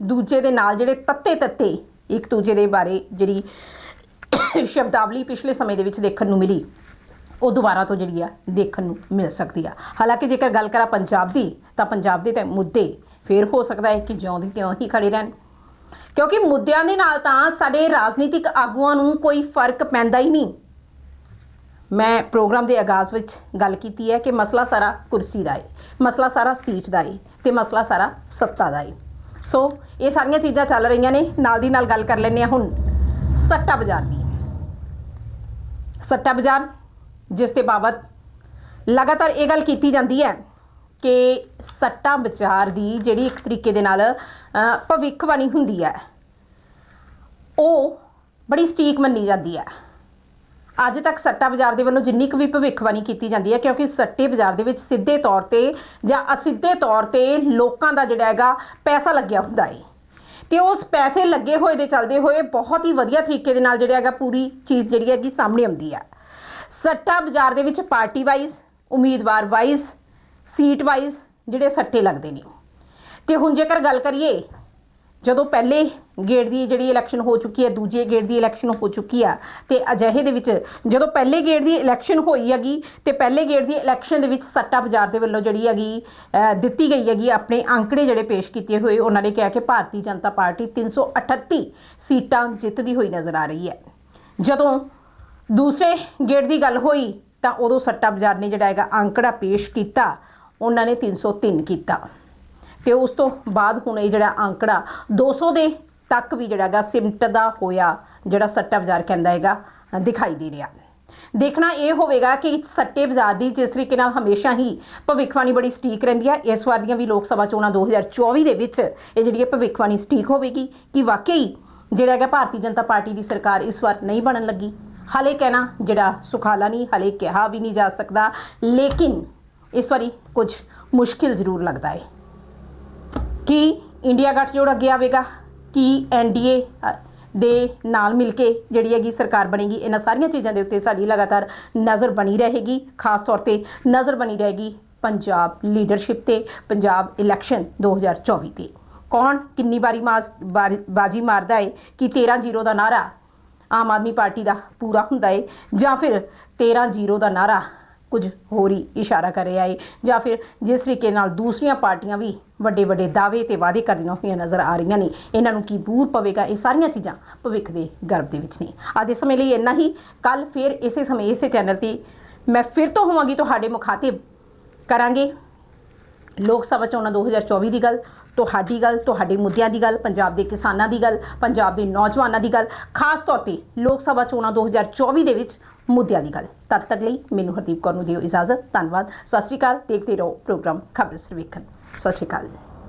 A: ਦੂਜੇ ਦੇ ਨਾਲ ਜਿਹੜੇ ਤੱਤੇ ਤੱਤੇ ਇੱਕ ਦੂਜੇ ਦੇ ਬਾਰੇ ਜਿਹੜੀ ਸ਼ਬਦਾਵਲੀ ਪਿਛਲੇ ਸਮੇਂ ਦੇ ਵਿੱਚ ਦੇਖਣ ਨੂੰ ਮਿਲੀ। ਉਹ ਦੁਬਾਰਾ ਤੋਂ ਜਿਹੜੀ ਆ, ਦੇਖਣ ਨੂੰ ਮਿਲ ਸਕਦੀ ਆ। ਹਾਲਾਂਕਿ ਜੇਕਰ ਗੱਲ ਕਰਾਂ ਪੰਜਾਬ ਦੀ, ਤਾਂ ਪੰਜਾਬ ਦੇ ਤਾਂ ਮੁੱਦੇ ਫੇਰ ਹੋ ਸਕਦਾ ਹੈ ਕਿ ਜਿਉਂ ਦੀ ਤਿਉਂ ਹੀ ਖੜੇ ਰਹਿਣ। ਕਿਉਂਕਿ ਮੁੱਦਿਆਂ ਦੇ ਨਾਲ ਤਾਂ ਸਾਡੇ ਰਾਜਨੀਤਿਕ ਆਗੂਆਂ ਨੂੰ ਕੋਈ ਫ਼ਰਕ ਪੈਂਦਾ ਹੀ ਨਹੀਂ। ਮੈਂ ਪ੍ਰੋਗਰਾਮ ਦੇ ਆਗਾਜ਼ ਵਿੱਚ ਗੱਲ ਕੀਤੀ ਹੈ ਕਿ ਮਸਲਾ ਸਾਰਾ ਕੁਰਸੀ ਦਾ ਹੈ ਮਸਲਾ ਸਾਰਾ ਸੀਟ ਦਾ ਹੈ ਤੇ ਮਸਲਾ ਸਾਰਾ ਸੱਤਾ ਦਾ ਹੈ ਸੋ ਇਹ ਸਾਰੀਆਂ ਚੀਜ਼ਾਂ ਚੱਲ ਰਹੀਆਂ ਨੇ, ਨਾਲ ਦੀ ਨਾਲ ਗੱਲ ਕਰ ਲੈਂਦੇ ਹਾਂ ਹੁਣ ਸੱਟਾ ਬਾਜ਼ਾਰ ਦੀ। ਸੱਟਾ ਬਾਜ਼ਾਰ ਜਿਸ ਦੇ ਬਾਬਤ ਲਗਾਤਾਰ ਇਹ ਗੱਲ ਕੀਤੀ ਜਾਂਦੀ ਹੈ ਕਿ ਸੱਟਾ ਬਾਜ਼ਾਰ ਦੀ ਜਿਹੜੀ ਇੱਕ ਤਰੀਕੇ ਦੇ ਨਾਲ ਭਵਿੱਖਬਾਣੀ ਹੁੰਦੀ ਹੈ, ਉਹ ਬੜੀ ਸਟੀਕ ਮੰਨੀ ਜਾਂਦੀ ਹੈ। ਅੱਜ ਤੱਕ ਸੱਟਾ ਬਾਜ਼ਾਰ ਦੇ ਵੱਲੋਂ ਜਿੰਨੀ ਕੁ ਵੀ ਭਵਿੱਖਬਾਣੀ ਕੀਤੀ ਜਾਂਦੀ ਹੈ, ਕਿਉਂਕਿ ਸੱਟੇ ਬਾਜ਼ਾਰ ਦੇ ਵਿੱਚ ਸਿੱਧੇ ਤੌਰ ਤੇ ਜਾਂ ਅਸਿੱਧੇ ਤੌਰ ਤੇ ਲੋਕਾਂ ਦਾ ਜਿਹੜਾ ਹੈਗਾ ਪੈਸਾ ਲੱਗਿਆ ਹੁੰਦਾ ਹੈ। ਤੇ ਉਸ ਪੈਸੇ ਲੱਗੇ ਹੋਏ ਦੇ ਚੱਲਦੇ ਹੋਏ ਬਹੁਤ ਹੀ ਵਧੀਆ ਤਰੀਕੇ ਦੇ ਨਾਲ ਜਿਹੜਾ ਹੈਗਾ ਪੂਰੀ ਚੀਜ਼ ਜਿਹੜੀ ਹੈਗੀ ਸਾਹਮਣੇ ਆਉਂਦੀ ਹੈ ਸੱਟਾ ਬਾਜ਼ਾਰ ਦੇ ਵਿੱਚ ਪਾਰਟੀ ਵਾਈਜ਼, ਉਮੀਦਵਾਰ ਵਾਈਜ਼, ਸੀਟ ਵਾਈਜ਼ ਜਿਹੜੇ ਸੱਟੇ ਲੱਗਦੇ ਨੇ। ਤੇ ਹੁਣ ਜੇਕਰ ਗੱਲ ਕਰੀਏ, ਜਦੋਂ ਪਹਿਲੇ ਗੇੜ ਦੀ ਜਿਹੜੀ ਇਲੈਕਸ਼ਨ ਹੋ ਚੁੱਕੀ ਹੈ, ਦੂਜੇ ਗੇੜ ਦੀ ਇਲੈਕਸ਼ਨ ਹੋ ਚੁੱਕੀ ਆ, ਤੇ ਅਜਿਹੇ ਦੇ ਵਿੱਚ ਜਦੋਂ ਪਹਿਲੇ ਗੇੜ ਦੀ ਇਲੈਕਸ਼ਨ ਹੋਈ ਹੈਗੀ, ਤੇ ਪਹਿਲੇ ਗੇੜ ਦੀ ਇਲੈਕਸ਼ਨ ਦੇ ਵਿੱਚ ਸੱਟਾ ਬਾਜ਼ਾਰ ਦੇ ਵੱਲੋਂ ਜਿਹੜੀ ਹੈਗੀ ਦਿੱਤੀ ਗਈ ਹੈਗੀ, ਆਪਣੇ ਅੰਕੜੇ ਜਿਹੜੇ ਪੇਸ਼ ਕੀਤੇ ਹੋਏ, ਉਹਨਾਂ ਨੇ ਕਿਹਾ ਕਿ ਭਾਰਤੀ ਜਨਤਾ ਪਾਰਟੀ 338 ਸੀਟਾਂ ਜਿੱਤਦੀ ਹੋਈ ਨਜ਼ਰ ਆ ਰਹੀ ਹੈ। ਜਦੋਂ ਦੂਸਰੇ ਗੇੜ ਦੀ ਗੱਲ ਹੋਈ, ਤਾਂ ਉਦੋਂ ਸੱਟਾ ਬਾਜ਼ਾਰ ਨੇ ਜਿਹੜਾ ਹੈਗਾ ਅੰਕੜਾ ਪੇਸ਼ ਕੀਤਾ, ਉਹਨਾਂ ਨੇ 303 ਕੀਤਾ। ਤੇ ਉਸ ਤੋਂ ਬਾਅਦ ਹੁਣ ਇਹ ਜਿਹੜਾ ਅੰਕੜਾ 200 ਦੇ ਤੱਕ ਵੀ ਜਿਹੜਾ ਹੈਗਾ ਸਿਮਟਦਾ ਹੋਇਆ, ਜਿਹੜਾ ਸੱਟਾ ਬਾਜ਼ਾਰ ਕਹਿੰਦਾ ਹੈਗਾ, ਦਿਖਾਈ ਦੇ ਰਿਹਾ। ਦੇਖਣਾ ਇਹ ਹੋਵੇਗਾ ਕਿ ਸੱਟੇ ਬਾਜ਼ਾਰ ਦੀ ਜਿਸ ਤਰੀਕੇ ਨਾਲ ਹਮੇਸ਼ਾ ਹੀ ਭਵਿੱਖਬਾਣੀ ਬੜੀ ਸਟੀਕ ਰਹਿੰਦੀ ਹੈ ਇਸ ਵਾਰ ਦੀਆਂ ਵੀ ਲੋਕ ਸਭਾ ਚੋਣਾਂ 2024 ਦੇ ਵਿੱਚ ਇਹ ਜਿਹੜੀ ਹੈ ਭਵਿੱਖਬਾਣੀ ਸਟੀਕ ਹੋਵੇਗੀ ਕਿ ਵਾਕਈ ਜਿਹੜਾ ਹੈਗਾ ਭਾਰਤੀ ਜਨਤਾ ਪਾਰਟੀ ਦੀ ਸਰਕਾਰ ਇਸ ਵਾਰ ਨਹੀਂ ਬਣਨ ਲੱਗੀ। ਹਾਲੇ ਕਹਿਣਾ ਜਿਹੜਾ ਸੁਖਾਲਾ ਨਹੀਂ, ਹਾਲੇ ਕਿਹਾ ਵੀ ਨਹੀਂ ਜਾ ਸਕਦਾ, ਲੇਕਿਨ ਇਸ ਵਾਰੀ ਕੁਝ ਮੁਸ਼ਕਿਲ ਜ਼ਰੂਰ ਲੱਗਦਾ ਹੈ। ਕਿ ਇੰਡੀਆ ਗੱਠਜੋੜ ਅੱਗੇ ਆਵੇਗਾ? ਕਿ ਐਨਡੀਏ ਦੇ ਨਾਲ ਮਿਲ ਕੇ ਜਿਹੜੀ ਹੈਗੀ ਸਰਕਾਰ ਬਣੇਗੀ, ਇਹਨਾਂ ਸਾਰੀਆਂ ਚੀਜ਼ਾਂ ਦੇ ਉੱਤੇ ਸਾਡੀ ਲਗਾਤਾਰ ਨਜ਼ਰ ਬਣੀ ਰਹੇਗੀ। ਖਾਸ ਤੌਰ ਤੇ ਨਜ਼ਰ ਬਣੀ ਰਹੇਗੀ ਪੰਜਾਬ ਲੀਡਰਸ਼ਿਪ ਤੇ, ਪੰਜਾਬ ਇਲੈਕਸ਼ਨ 2024 ਤੇ। ਕੌਣ ਕਿੰਨੀ ਵਾਰੀ ਮਾਸ- ਬਾਰੀ- ਬਾਜੀ ਮਾਰਦਾ ਏ, ਕਿ 13-0 ਦਾ ਨਾਰਾ ਆਮ ਆਦਮੀ ਪਾਰਟੀ ਦਾ ਪੂਰਾ ਹੁੰਦਾ ਹੈ ਜਾਂ ਫਿਰ 13-0 ਦਾ ਨਾਰਾ ਕੁਝ ਹੋਰ ਹੀ ਇਸ਼ਾਰਾ ਕਰ ਰਿਹਾ ਹੈ ਜਾਂ ਫਿਰ ਜਿਸ ਤਰੀਕੇ ਨਾਲ ਦੂਸਰੀਆਂ ਪਾਰਟੀਆਂ ਵੀ ਵੱਡੇ ਵੱਡੇ ਦਾਅਵੇ ਤੇ ਵਾਅਦੇ ਕਰਦੀਆਂ ਹੋਈਆਂ ਨਜ਼ਰ ਆ ਰਹੀਆਂ ਨੇ, ਇਹਨਾਂ ਨੂੰ ਕੀ ਬੂਰ ਪਵੇਗਾ, ਇਹ ਸਾਰੀਆਂ ਚੀਜ਼ਾਂ ਭਵਿੱਖ ਦੇ ਗਰਭ ਦੇ ਵਿੱਚ ਨੇ। ਅੱਜ ਇਸ ਸਮੇਂ ਲਈ ਇੰਨਾ ਹੀ, ਕੱਲ ਫਿਰ ਇਸੇ ਸਮੇਂ ਇਸੇ ਚੈਨਲ ਤੇ ਮੈਂ ਫਿਰ ਤੋਂ ਹੋਵਾਂਗੀ ਤੁਹਾਡੇ ਮੁਖਾਤਿਬ ਕਰਾਂਗੇ। ਲੋਕ ਸਭਾ ਚੋਣਾਂ 2024 ਦੀ ਗੱਲ, ਤੁਹਾਡੀ ਗੱਲ, ਤੁਹਾਡੇ ਮੁੱਦਿਆਂ ਦੀ ਗੱਲ, ਪੰਜਾਬ ਦੇ ਕਿਸਾਨਾਂ ਦੀ ਗੱਲ, ਪੰਜਾਬ ਦੇ ਨੌਜਵਾਨਾਂ ਦੀ ਗੱਲ, ਖਾਸ ਤੌਰ ਤੇ ਲੋਕ ਸਭਾ ਚੋਣਾਂ 2024 ਦੇ ਵਿੱਚ ਮੁੱਦਿਆਂ ਦੀ ਗੱਲ। ਤਦ ਤੱਕ ਲਈ ਮੈਨੂੰ ਹਰਦੀਪ ਕੌਰ ਨੂੰ ਦਿਓ ਇਜਾਜ਼ਤ। ਧੰਨਵਾਦ। ਸਤਿ ਸ਼੍ਰੀ ਅਕਾਲ। ਦੇਖਦੇ ਰਹੋ ਪ੍ਰੋਗਰਾਮ ਖਬਰ ਸਰਵੇਖਣ। ਸਤਿ ਸ਼੍ਰੀ ਅਕਾਲ